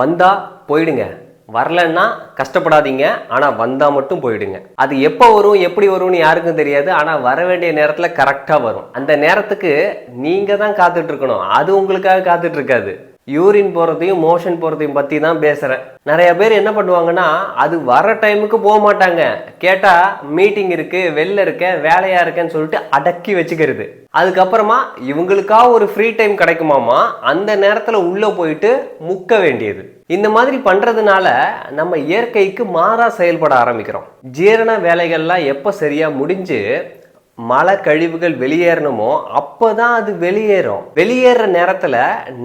வந்தா போயிடுங்க. வரலன்னா கஷ்டப்படாதீங்க. ஆனால் வந்தால் மட்டும் போயிடுங்க. அது எப்போ வரும் எப்படி வரும்னு யாருக்கும் தெரியாது. ஆனால் வர வேண்டிய நேரத்தில் கரெக்டாக வரும். அந்த நேரத்துக்கு நீங்கள் தான் காத்துட்ருக்கணும் அது உங்களுக்காக காத்துட்ருக்காது யூரின் போகிறதையும் மோஷன் போகிறதையும் பற்றி தான் பேசுகிறேன் நிறைய பேர் என்ன பண்ணுவாங்கன்னா அது வர டைமுக்கு போக மாட்டாங்க. கேட்டால் மீட்டிங் இருக்குது வெளில இருக்கேன் வேலையாக இருக்கேன்னு சொல்லிட்டு அடக்கி வச்சுக்கிறது. அதுக்கப்புறமா இவங்களுக்கா ஒரு ஃப்ரீ டைம் கிடைக்குமாமா? அந்த நேரத்தில் உள்ளே போயிட்டு முக்க வேண்டியது. இந்த மாதிரி பண்ணுறதுனால நம்ம இயற்கைக்கு மாறாக செயல்பட ஆரம்பிக்கிறோம். ஜீரண வேலைகள்லாம் எப்போ சரியாக முடிஞ்சு மழை கழிவுகள் வெளியேறணுமோ அப்போதான் அது வெளியேறும். வெளியேற நேரத்தில்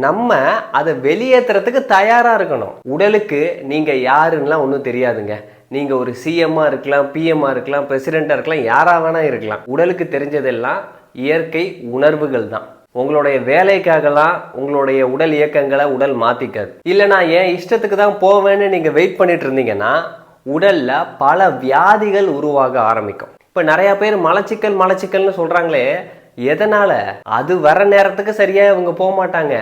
நம்ம அதை வெளியேற்றுறதுக்கு தயாராக இருக்கணும். உடலுக்கு நீங்கள் யாருன்னெலாம் ஒன்றும் தெரியாதுங்க. நீங்கள் ஒரு சிஎம்மாக இருக்கலாம் பிஎம்மாக இருக்கலாம் பிரசிடெண்ட்டாக இருக்கலாம் யாராக வேணால் இருக்கலாம். உடலுக்கு தெரிஞ்சதெல்லாம் இயற்கை உணர்வுகள் தான். உங்களுடைய வேலைக்காகலாம் உங்களுடைய உடல் இயக்கங்களை உடல் மாத்திக்காது. இல்லை நான் என் இஷ்டத்துக்கு தான் போவேன்னு நீங்கள் வெயிட் பண்ணிட்டு இருந்தீங்கன்னா உடலில் பல வியாதிகள் உருவாக ஆரம்பிக்கும். இப்போ நிறைய பேர் மலச்சிக்கல் மலச்சிக்கல்னு சொல்றாங்களே எதனால? அது வர நேரத்துக்கு சரியா இவங்க போக மாட்டாங்க.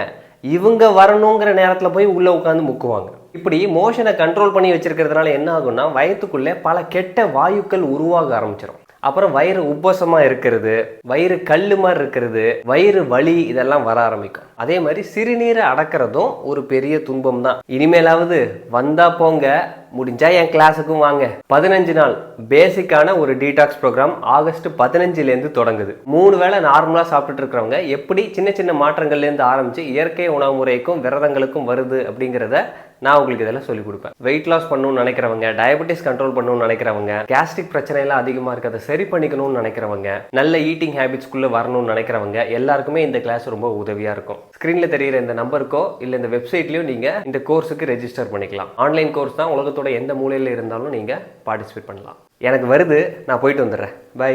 இவங்க வரணுங்கிற நேரத்துல போய் உள்ள உட்காந்து முக்குவாங்க. இப்படி மோஷனை கண்ட்ரோல் பண்ணி வச்சிருக்கிறதுனால என்ன ஆகும்னா வயத்துக்குள்ளே பல கெட்ட வாயுக்கள் உருவாக ஆரம்பிச்சிடும் அப்புறம் வயிறு உப்பசமாக இருக்கிறது வயிறு கல் மாதிரி இருக்கிறது வயிறு வலி இதெல்லாம் வர ஆரம்பிக்கும். அதே மாதிரி சிறுநீரை அடக்கிறதும் ஒரு பெரிய துன்பம் தான் இனிமேலாவது வந்தா போங்க முடிஞ்சா என் கிளாஸுக்கும் வாங்க. பதினஞ்சு நாள் பேசிக்கான ஒரு டீடாக்ஸ் ப்ரோக்ராம் ஆகஸ்ட் பதினஞ்சுலேருந்து தொடங்குது. மூணு வேளை நார்மலாக சாப்பிட்டுட்டு இருக்கிறவங்க எப்படி சின்ன சின்ன மாற்றங்கள்லேருந்து ஆரம்பித்து இயற்கை உணவு முறைக்கும் விரதங்களுக்கும் வருது அப்படிங்கிறத நான் உங்களுக்கு இதெல்லாம் சொல்லிக் கொடுப்பேன். வெயிட் லாஸ் பண்ணணும்னு நினைக்கிறவங்க டயபெட்டிஸ் கண்ட்ரோல் பண்ணணும்னு நினைக்கிறவங்க கேஸ்ட்ரிக் பிரச்சனைலாம் அதிகமாக இருக்கிறத சரி பண்ணிக்கணும்னு நினைக்கிறவங்க நல்ல ஈட்டிங் ஹேபிட்ஸ்க்குள்ள வரணும்னு நினைக்கிறவங்க எல்லாருக்குமே இந்த கிளாஸ் ரொம்ப உதவியாக இருக்கும். ஸ்க்ரீனில் தெரியிற இந்த நம்பருக்கோ இல்லை இந்த வெப்சைட்லேயும் நீங்கள் இந்த கோர்ஸுக்கு ரெஜிஸ்டர் பண்ணிக்கலாம். ஆன்லைன் கோர்ஸ் தான் உலகத்தோட எந்த மூலையில் இருந்தாலும் நீங்கள் பார்ட்டிசிபேட் பண்ணலாம். எனக்கு வருது நான் போயிட்டு வந்துடுறேன். பை